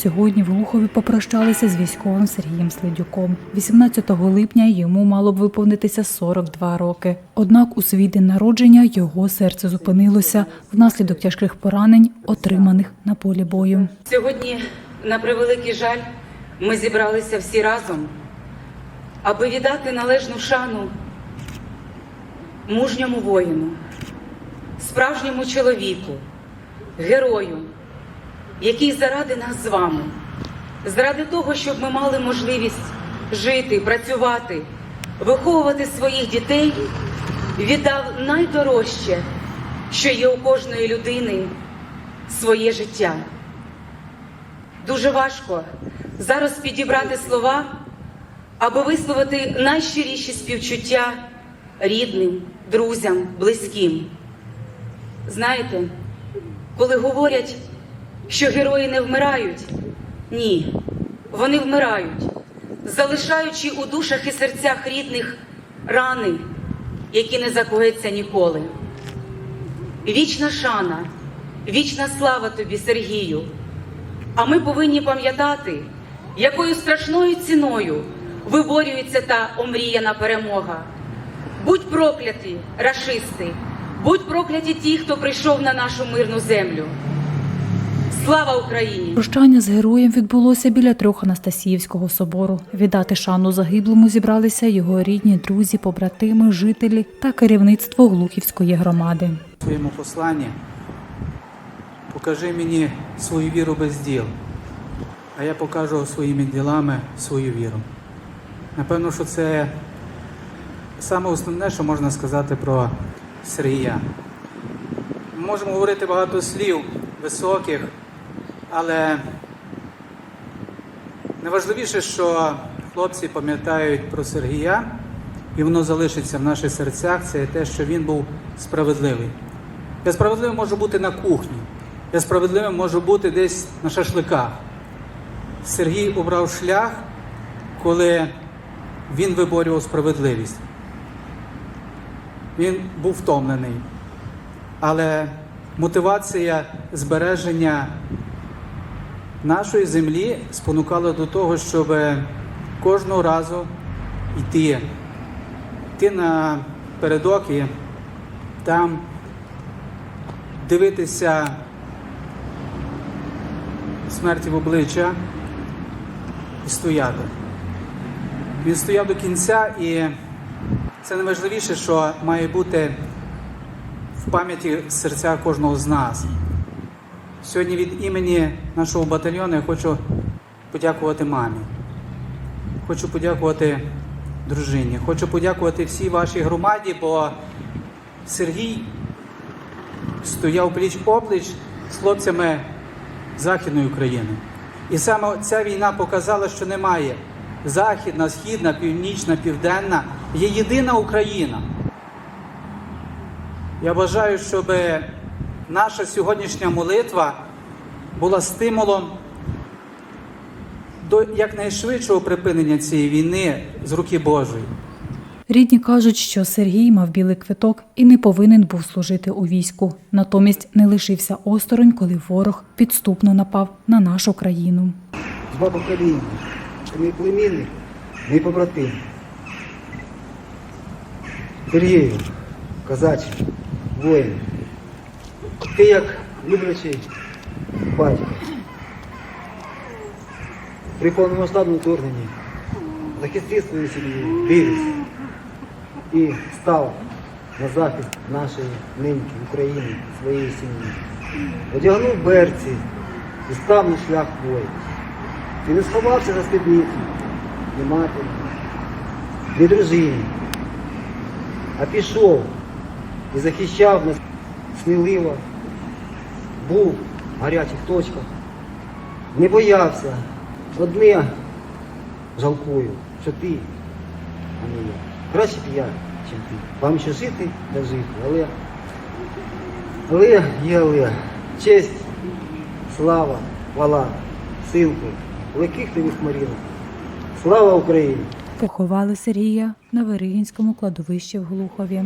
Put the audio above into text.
Сьогодні в попрощалися з військовим Сергієм Слидюком. 18 липня йому мало б виповнитися 42 роки. Однак у свій день народження його серце зупинилося внаслідок тяжких поранень, отриманих на полі бою. Сьогодні, на превеликий жаль, ми зібралися всі разом, аби віддати належну шану мужньому воїну, справжньому чоловіку, герою, який заради нас з вами, заради того, щоб ми мали можливість жити, працювати, виховувати своїх дітей, віддав найдорожче, що є у кожної людини своє життя. Дуже важко зараз підібрати слова, аби висловити найщиріші співчуття рідним, друзям, близьким. Знаєте, коли говорять, що герої не вмирають, ні, вони вмирають, залишаючи у душах і серцях рідних рани, які не закояться ніколи. Вічна шана, вічна слава тобі, Сергію. А ми повинні пам'ятати, якою страшною ціною виборюється та омріяна перемога. Будь прокляті, рашисти, будь прокляті ті, хто прийшов на нашу мирну землю. Слава Україні! Прощання з героєм відбулося біля трьох Анастасіївського собору. Віддати шану загиблому зібралися його рідні, друзі, побратими, жителі та керівництво Глухівської громади. Своєму посланні покажи мені свою віру без діл, а я покажу своїми ділами свою віру. Напевно, що це саме основне, що можна сказати про Сергія. Ми можемо говорити багато слів високих, але найважливіше, що хлопці пам'ятають про Сергія, і воно залишиться в наших серцях, це те, що він був справедливий. Я справедливим можу бути на кухні, я справедливим можу бути десь на шашликах. Сергій обрав шлях, коли він виборював справедливість. Він був втомлений, але мотивація збереження нашої землі спонукала до того, щоб кожного разу йти, йти на передок і там дивитися смерті в обличчя і стояти. Він стояв до кінця, і це найважливіше, що має бути в пам'яті серця кожного з нас. Сьогодні від імені нашого батальйону я хочу подякувати мамі. Хочу подякувати дружині. Хочу подякувати всій вашій громаді, бо Сергій стояв пліч опліч з хлопцями Західної України. І саме ця війна показала, що немає західна, східна, північна, південна, є єдина Україна. Я бажаю, щоб наша сьогоднішня молитва була стимулом до якнайшвидшого припинення цієї війни з руки Божої. Рідні кажуть, що Сергій мав білий квиток і не повинен був служити у війську. Натомість не лишився осторонь, коли ворог підступно напав на нашу країну. Два покоління. Ти мій племінник, мій побратим. Сергію, козаче, воїн. Ти як люблячий батько. При повномасштабному вторгненні захистив свою сім'ю, виріс і став на захист нашої неньки України, своєї сім'ї. Одягнув берці і став на шлях воїн. Ти не сховався за спідницю, ні матері, ні дружині, а пішов і захищав нас сміливо, був в гарячих точках, не боявся. Одне жалкую, що ти, а не я. Краще б я, чим ти. Вам ще жити та жити, але, але є але. Честь, слава, хвала, силку, в яких ти хмарінах. Слава Україні! Поховали Сергія на Виригінському кладовищі в Глухові.